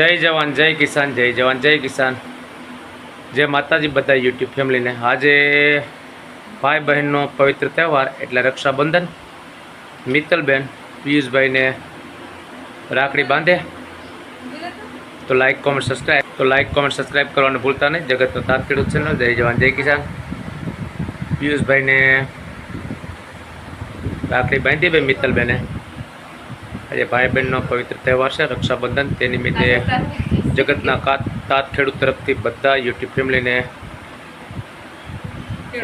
જય જવાન, જય કિસાન, જય જવાન, જય કિસાન. જય માતાજી બધા યુટ્યુબ ફેમિલીને, આજે ભાઈ બહેનનો પવિત્ર તહેવાર એટલે રક્ષાબંધન. મિત્તલબેન પિયુષભાઈને રાખડી બાંધે. તો લાઈક કોમેન્ટ સબસ્ક્રાઈબ તો લાઈક કોમેન્ટ સબસ્ક્રાઈબ કરવાનું ભૂલતા નહીં. જગતનો તાત ખેડૂત છે જય જવાન, જય કિસાન. પિયુષભાઈને રાખડી બાંધી ભાઈ મિત્તલબેને. આજે ભાઈ બહેનનો પવિત્ર તહેવાર છે. રક્ષાબંધન તે નિમિત્તે જગતના કાત તાત ખેડૂત તરફથી બધા યુટ્યુબ ફેમિલીને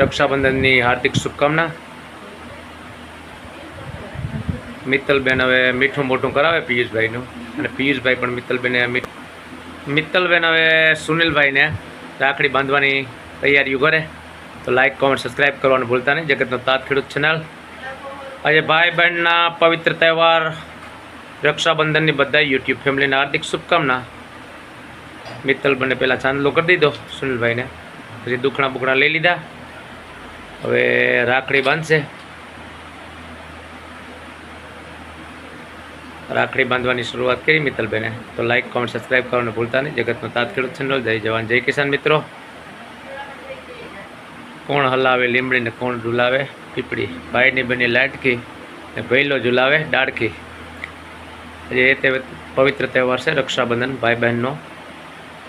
રક્ષાબંધનની હાર્દિક શુભકામના. મિત્તલબેન હવે મીઠું મોટું કરાવે પિયુષભાઈનું. અને પિયુષભાઈ પણ મિત્તલબેને મિત્તલબેન હવે સુનિલભાઈને રાખડી બાંધવાની તૈયારીઓ કરે. તો લાઇક કોમેન્ટ સબસ્ક્રાઈબ કરવાનું ભૂલતા નહીં. જગતનો તાત ખેડૂત ચેનલ આજે ભાઈ બહેનના પવિત્ર તહેવાર રક્ષાબંધનની બધા યુટ્યુબ ફેમિલીને હાર્દિક શુભકામના. મિત્તલબેને પહેલાં ચાંદલો કરી દીધો, સુનિલભાઈને. પછી દુખણા બુખણા લઈ લીધા. હવે રાખડી બાંધશે. રાખડી બાંધવાની શરૂઆત કરી મિત્તલબેને તો લાઇક કોમેન્ટ સબસ્ક્રાઈબ કરવાનું ભૂલતા નહીં. જગતનો તાત ખેડૂત ચેનલ જય જવાન, જય કિસાન મિત્રો. કોણ હલાવે લીમડી ને કોણ ઝુલાવે? પીપળી. ભાઈની બની લાટકી ને ભૈલો ઝુલાવે ડાળખી. આજે એ તે પવિત્ર તહેવાર છે રક્ષાબંધન ભાઈ બહેનનો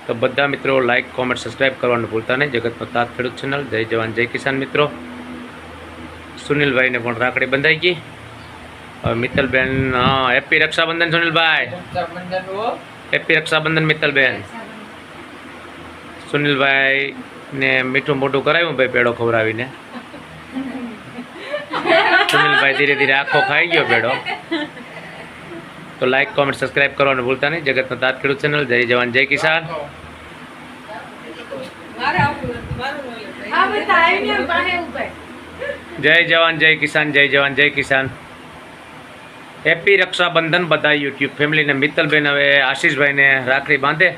તો બધા મિત્રો લાઇક કોમેન્ટ સબસ્ક્રાઈબ કરવાનું ભૂલતા નહીં. જગતનો તાત ખેડૂત ચેનલ જય જવાન જય કિસાન મિત્રો. સુનિલભાઈને પણ રાખડી બંધાઈ ગઈ. હવે મિત્તલબેન હા હેપી રક્ષાબંધન સુનિલભાઈ. હેપી રક્ષાબંધન મિત્તલબેન. સુનિલભાઈ ને મીઠું મોટું કરાવ્યું ભાઈ પેડો ખવડાવીને. સુનિલભાઈ ધીરે ધીરે આખો ખાઈ ગયો પેડો. તો લાઇક કોમેન્ટ સબસ્ક્રાઇબ કરવાનું ભૂલતા નહીં. જગતનો તાત ખેડૂત ચેનલ જય જવાન જય કિસાન. જય જવાન જય કિસાન જય જવાન જય કિસાન. હેપી રક્ષાબંધન બધા યુટ્યુબ ફેમિલીને મિત્તલબેન હવે આશીષભાઈને રાખડી બાંધે.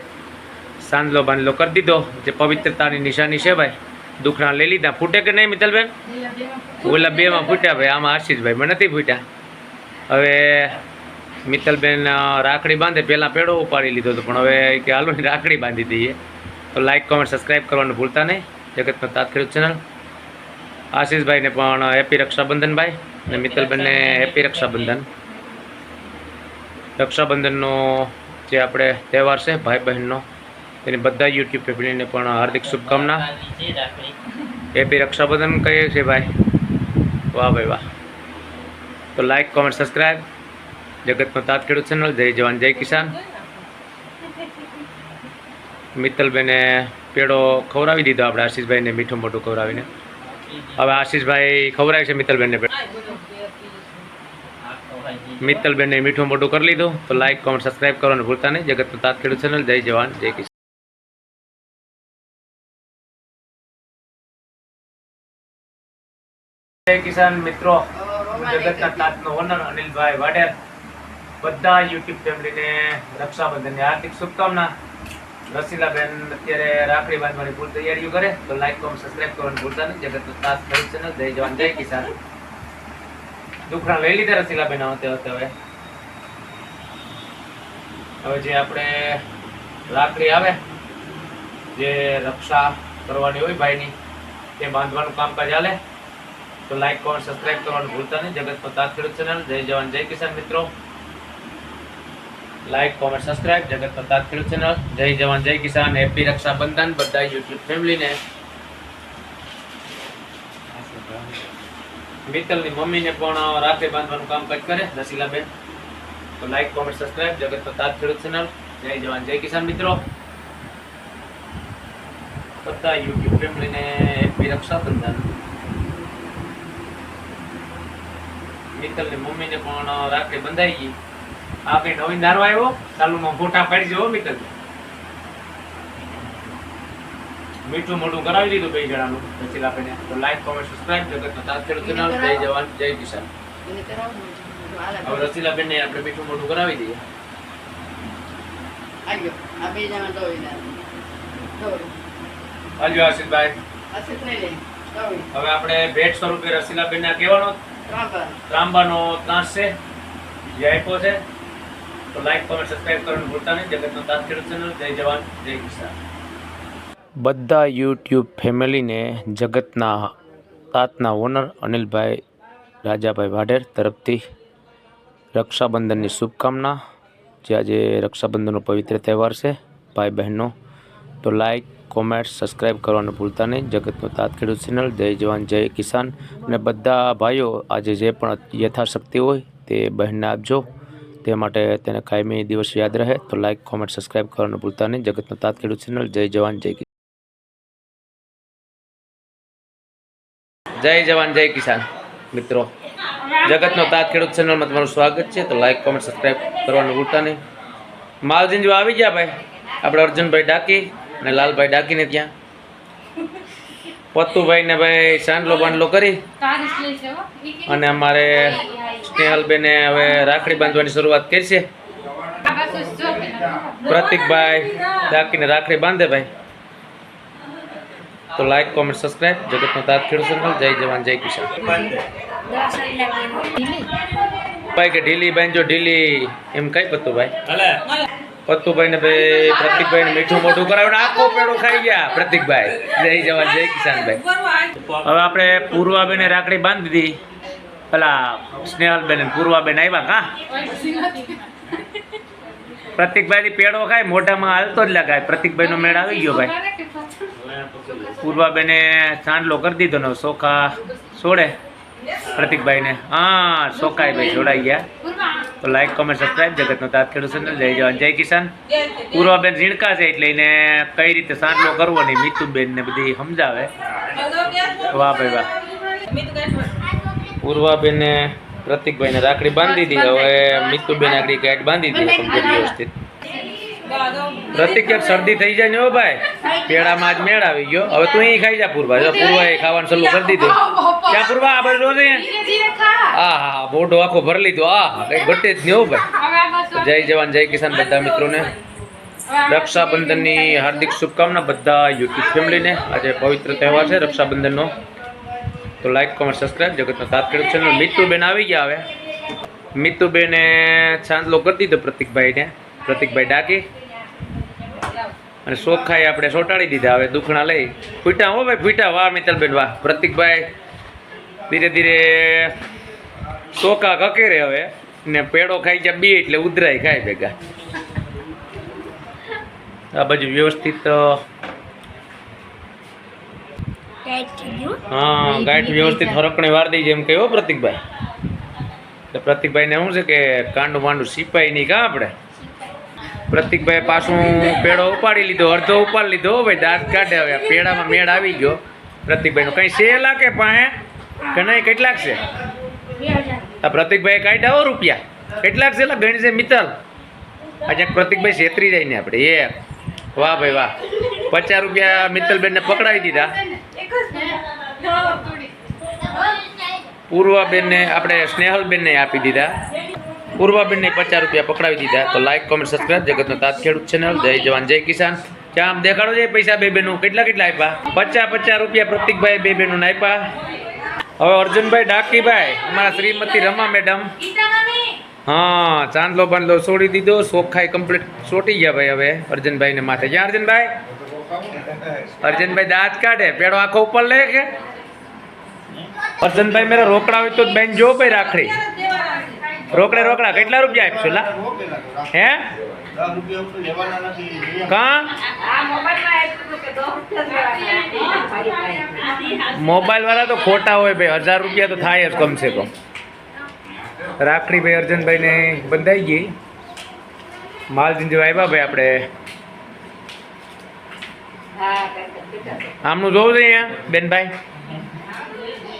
સાંજલો બાંધલો કરી દીધો. જે પવિત્રતાની નિશાની છે ભાઈ. દુખણા લઈ લીધા. ફૂટે કે નહીં મિત્તલબેન? ઓલા બેમાં ફૂટ્યા ભાઈ. આમાં આશીષભાઈ મને નથી ફૂટ્યા. હવે મિત્તલબેન રાખડી બાંધે, પહેલાં પેડો ઉપાડી લીધો હતો, પણ હવે કે હાલો રાખડી બાંધી દઈએ. તો લાઇક કોમેન્ટ સબસ્ક્રાઈબ કરવાનું ભૂલતા નહીં. જગતનો તાત્કાલિક ચેનલ આશીષભાઈને પણ હેપી રક્ષાબંધન ભાઈ અને મિત્તલબેનને હેપી રક્ષાબંધન. રક્ષાબંધનનો જે આપણે તહેવાર છે ભાઈ બહેનનો તેની બધા યુટ્યુબ ફેમિલીને પણ હાર્દિક શુભકામના. હેપી રક્ષાબંધન કહીએ છીએ ભાઈ. વાહ ભાઈ વાહ. તો લાઇક કોમેન્ટ સબસ્ક્રાઈબ જગતનો તાત ખેડૂત ચેનલ, જય જવાન, જય કિસાન. મિત્તલબેને પેડો ખવડાવી દીધો આપણે આશીષભાઈને, મીઠું મોટું ખવડાવીને. હવે આશીષભાઈ ખવડાવે છે મિત્તલબેનને મિત્તલબેનને મીઠું મોટું કરી લીધું, તો લાઇક કોમેન્ટ સબસ્ક્રાઈબ કરવાનું ભૂલતા નહીં. જગતનો તાત ખેડૂત ચેનલ, જય જવાન, જય કિસાન. કિસાન મિત્રો, જગતના તાતનો ઓનર અનિલભાઈ વાડેર બધા યુટ્યુબ ફેમિલીને રક્ષાબંધનની હાર્દિક શુભકામના. રસીલાબેન અત્યારે રાખડી બાંધવાની ફૂલ તૈયારીઓ કરે, તો લાઈક કોમેન્ટ સબસ્ક્રાઈબ કરવાનું ભૂલતા નહીં. જગત તાત કરી છે જય જવાન, જય કિસાન. દુખડા લઈ લીધા રસીલાબેન હવે હવે. હવે જે આપણે રાખડી આવે, જે રક્ષા કરવાની હોય ભાઈની, તે બાંધવાનું કામકાજ ચાલે તો લાઈક કોમેન્ટ સબસ્ક્રાઈબ કરવાનું ભૂલતા નહીં. જગત તાત ખેડૂત ચેનલ જય જવાન, જય કિસાન મિત્રો. લાઈક કોમેન્ટ સબસ્ક્રાઇબ જગત પ્રતાપ ખેડૂત ચેનલ જય જવાન, જય કિસાન, હેપી રક્ષાબંધન બધા યુટ્યુબ ફેમિલીને. મિત્તલની મમ્મીને પણ રાખડી બાંધવાનું કામકાજ કરે રસીલાબેન તો લાઈક કોમેન્ટ સબસ્ક્રાઇબ જગત પ્રતાપ ખેડૂત ચેનલ જય જવાન, જય કિસાન મિત્રો. બધા યુટ્યુબ ફેમિલીને હેપી રક્ષાબંધન. મિત્તલની મમ્મીને પણ રાખડી બંધાઈ ગઈ. આ કઈ નવીન દારો આવ્યો ચાલુમાં ફોટા પાડી જવો મિત્ર મીઠું મોઢું કરાવી દીધું બે જણાનું. પછી આપણે તો લાઈક કોમેન્ટ સબસ્ક્રાઇબ જગતનો તાત ખેડૂત ચેનલ જય જવાન જય કિસાન. હવે રસીલાબેન ને આપણે મીઠું મોઢું કરાવી દઈએ. આશીષભાઈ. હવે. આપણે ભેટ સ્વરૂપે રસીલાબેન ના કહેવાનો. ત્રાંબાનો ત્રાસ છે. જે આપ્યો છે. તો લાઈક કોમેન્ટ સબસ્ક્રાઇબ કરવાનું ભૂલતા નહીં. જગતનો તાત ખેડૂત ચેનલ. જય જવાન, જય કિસાન. બધા યુટ્યુબ ફેમિલીને જગતના તાતના ઓનર અનિલભાઈ, રાજાભાઈ વાઢેર તરફથી રક્ષાબંધનની શુભકામના. જે આજે રક્ષાબંધનનો પવિત્ર તહેવાર છે, ભાઈ બહેનનો તો લાઈક કોમેન્ટ સબસ્ક્રાઈબ કરવાનું ભૂલતા નહીં. જગતનો તાત ખેડૂત ચેનલ. જય જવાન, જય કિસાન. અને બધા ભાઈઓ આજે જે પણ યથાશક્તિ હોય તે બહેનને આપજો. તે માટે તેને કાયમી દિવસ યાદ રહે તો લાઇક કોમેન્ટ સબસ્ક્રાઇબ કરવાનું ભૂલતા નહીં. જગતનો તાત ખેડૂત ચેનલ જય જવાન, જય કિસાન. જય જવાન, જય કિસાન. મિત્રો, જગતનો તાત ખેડૂત ચેનલમાં તમારું સ્વાગત છે. તો લાઇક કોમેન્ટ સબસ્ક્રાઇબ કરવાનું ભૂલતા નહીં. માલજીન જો આવી ગયા ભાઈ, આપણે અર્જુનભાઈ ડાકી અને લાલભાઈ ડાકીને ત્યાં. પત્તુભાઈ ને ભાઈ સાંડલો બાંડલો કરી. અને અમારે સ્નેહલબેને હવે રાખડી બાંધવાની શરૂઆત કરશે પ્રતિકભાઈ ડાકીને રાખડી બાંધે ભાઈ. તો લાઈક કોમેન્ટ સબસ્ક્રાઈબ જગતનો તાત ખેડૂત સંકલ જય જવાન, જય કિસાન. ભાઈ કે ઢીલી બાંધજો ઢીલી, એમ કઈ પત્તુભાઈ પત્તુભાઈ ને ભાઈ પ્રતિકભાઈ ને મીઠું મોઢું કરાવ્યું આખો પેડો ખાઈ ગયા. પ્રતિકભાઈ જય જવાન જય કિસાનભાઈ. હવે આપણે પૂર્વાબેને રાખડી બાંધી દીધી. પેલા સ્નેહલબેન પૂર્વાબેન આવ્યા કા? પ્રતિકભાઈ થી પેડો ખાય મોઢામાં હાલતો જ લગાય. પ્રતિકભાઈ નો મેળ આવી ગયો ભાઈ. પૂર્વાબેને સાંડલો કરી દીધો ને સોખા છોડે પ્રતિકભાઈને હા સોખાઈ ભાઈ જોડાઈ ગયા. તો લાઈક કોમેન્ટ સબસ્ક્રાઈબ જગતનો તાત ખેડૂત ચેનલ જય જવાન, જય કિસાન. પૂર્વાબેન ઝીણકા છે એટલે એને કઈ રીતે સાંટલો કરવો નહીં મિતુબેન ને બધી સમજાવે. વાહ ભાઈ વાહ. પૂર્વાબેને પ્રતિકભાઈને રાખડી બાંધી દીધી, હવે મિતુબેન આગળ ગાઈડ બાંધી દીધી કમ્પ્લીટ વ્યવસ્થિત. પ્રતિક શરદી થઈ જાય ને હો ભાઈ. પેડામાં આજ મેળ આવી ગયો. હવે તું અહીં ખાઈ જા પૂર્વા. જો પૂર્વા એ ખાવાનું સલું કરી દીધું. ક્યાં પૂર્વા? આ રોજ હા હા મોઢો આખો ભરી લીધો. આ હા કઈ ઘટે જ નહીં હો ભાઈ. જય જવાન, જય કિસાન બધા મિત્રોને. રક્ષાબંધનની હાર્દિક શુભકામના બધા યુટ્યુબ ફેમિલીને. આજે પવિત્ર તહેવાર છે રક્ષાબંધનનો. તો લાઈક કોમેન્ટ સબસ્ક્રાઈબ જગતનો તાત્કાલિક ચેનલ મિત્રુબેન આવી ગયા હવે. મિતુબેને છાંદલો કરી દીધો પ્રતિકભાઈને. પ્રતિકભાઈ ડાકી. અને સોખાઈ આપણે સોટાડી દીધા હવે દુખણા લઈ. ફૂટા હો ભાઈ ફૂટા વાહ મિત્તલબેન વાહ. પ્રતિકભાઈ ધીરે ધીરે સોકા કકેરે હવે. ને પેડો ખાઈ જાય બી એટલે ઉધરાય ખાય ભેગા. આ બાજુ વ્યવસ્થિત હા ગાંઠ વ્યવસ્થિત હરકણે વાર દઈ જેમ કહ્યું હો પ્રતિકભાઈ. તો પ્રતિકભાઈને શું છે કે કાંડું માંડું સિપાઈ નહીં કા આપણે? પ્રતિકભાઈ પાછું પેડો ઉપાડી લીધો, અડધો ઉપાડી લીધો ભાઈ, દાંત કાઢે હવે. પેડામાં મેળ આવી ગયો પ્રતિકભાઈનો. કંઈ છે લાગે પાસે? કે નહીં, કેટલાક છે? આ પ્રતિકભાઈ કાઢ્યા રૂપિયા. કેટલાક છે એટલે ગણી છે મિત્તલ. આજે પ્રતિકભાઈ છેતરી જાય ને આપણે. એ. વાહ ભાઈ, વાહ. પચાસ રૂપિયા મિત્તલબેનને પકડાવી દીધા. પૂર્વાબેનને, આપણે સ્નેહલબેનને આપી દીધા. પૂર્વાબેનને પચાસ રૂપિયા પકડાવી દીધા. તો લાઈક કોમેન્ટ સબસ્ક્રાઈબ જગતનો તાત ખેડૂત ચેનલ જય જવાન, જય કિસાન. ત્યાં આમ દેખાડો છે પૈસા બે બેનું? કેટલા કેટલા આપ્યા પચાસ પચાસ રૂપિયા પ્રતિકભાઈ બે બેનું આપ્યા હવે અર્જુનભાઈ ડાકીભાઈ, અમારા શ્રીમતી રમા મેડમ. હા, ચાંદલો બાંદલો છોડી દીધો. સોખાઈ કમ્પ્લીટ સોટી ગયા ભાઈ હવે અર્જુનભાઈને માથે. જ્યાં અર્જુનભાઈ? અર્જુનભાઈ દાંત કાઢે. પેડો આખો ઉપર લે કે? અર્જુનભાઈ મેરા રોકડા હોય તો બેન જો ભાઈ રાખડી. રોકડે રોકડા કેટલા રૂપિયા આપશો? લા. હે? કા? મોબાઈલ વાળા તો ખોટા હોય ભાઈ હજાર રૂપિયા તો થાય જ કમસે કમ. રાખડી ભાઈ અર્જુનભાઈને બંધાઈ ગઈ. માલ જેવા આવ્યા ભાઈ આપણે. આમનું જોવું છે અહીંયા બેનભાઈ?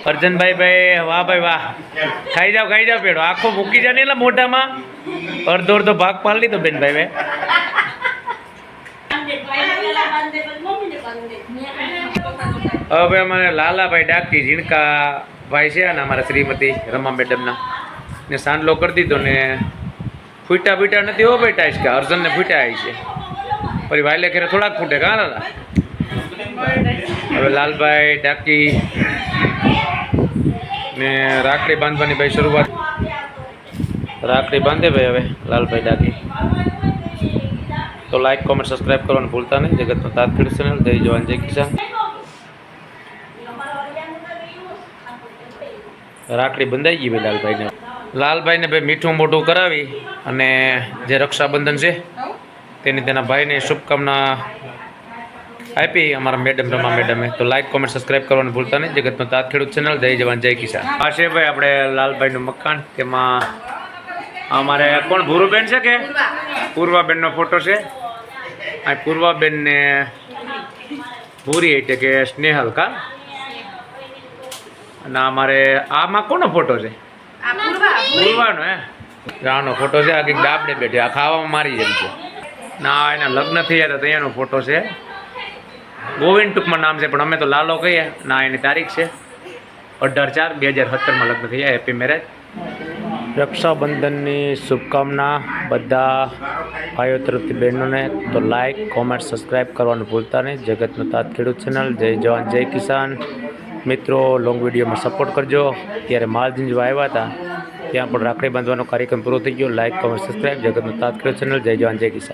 અર્જનભાઈ ભાઈ વાહ ભાઈ વાહ. ખાઈ જાવ ખાઈ જાવ પેડો. આખો મૂકી જાય ને એટલે મોઢામાં અડધો અડધો ભાગ પાડી લીધો બેનભાઈ ભાઈ હવે અમારે લાલાભાઈ ડાકી ઝીણકા ભાઈ છે અને અમારા શ્રીમતી રમા મેડમના. ને સાંડલો કરી દીધો ને ફૂટા ફૂટા નથી હો ભાઈ ટાઈસ કે અર્જનને ફૂટા આવી છે. પછી વાયલે ખેરે થોડાક ફૂટે કાં લાલા? હવે લાલભાઈ ડાકી ને રાખડી બાંધવાની ભાઈ શરૂઆત. રાખડી બાંધે ભાઈ હવે લાલભાઈ ડાકી. તો લાઈક કોમેન્ટ સબસ્ક્રાઈબ કરવાનું ભૂલતા નહીં. જગતનો તાત ખેડૂત ચેનલ જય જવાન જય કિસાન. રાખડી બંધાઈ ગઈ ભાઈ લાલભાઈને. લાલભાઈને ભાઈ મીઠું મોઢું કરાવી અને જે રક્ષાબંધન છે તેની તેના ભાઈને શુભકામના આપી અમારા મેડમ રમા મેડમે તો લાઈક કોમેન્ટ સબસ્ક્રાઈબ કરવાનું ભૂલતા નહીં. જગતનો તાત ખેડૂત ચેનલ જય જવાન જય કિસાન. આ છે ભાઈ આપણે લાલભાઈનું મકાન તેમાં અમારે કોણ ભૂરુબેન છે કે? પૂર્વાબેનનો ફોટો છે. આ પૂર્વાબેનને ભૂરી એટલે કે સ્નેહલ કા? અને અમારે આમાં કોનો ફોટો છે? પૂર્વાનો હે? આનો ફોટો છે આ કંઈક દાબડે બેઠી. આ ખાવામાં મારી જેમ છે. ના એના લગ્ન થયા હતા ત્યાંનો ફોટો છે. ગોવિંદ ટૂંકમાં નામ છે, પણ અમે તો લાલો કહીએ. ના, એની તારીખ છે. અઢાર ચાર, બે હજાર સત્તરમાં લગ્ન થયા. હેપી મેરેજ રક્ષાબંધનની શુભકામના બધા ભાઈઓ તરફથી બહેનોને. તો લાઇક કોમેન્ટ સબસ્ક્રાઈબ કરવાનું ભૂલતા નહીં. જગતનો તાત ખેડૂત ચેનલ જય જવાન, જય કિસાન. મિત્રો લોંગ વિડીયોમાં સપોર્ટ કરજો. ત્યારે માલજીંજવા આવ્યા હતા. ત્યાં પણ રાખડી બાંધવાનો કાર્યક્રમ પૂરો થઈ ગયો. લાઇક કોમેન્ટ સબસ્ક્રાઈબ જગતનો તાત ખેડૂત ચેનલ જય જવાન, જય કિસાન.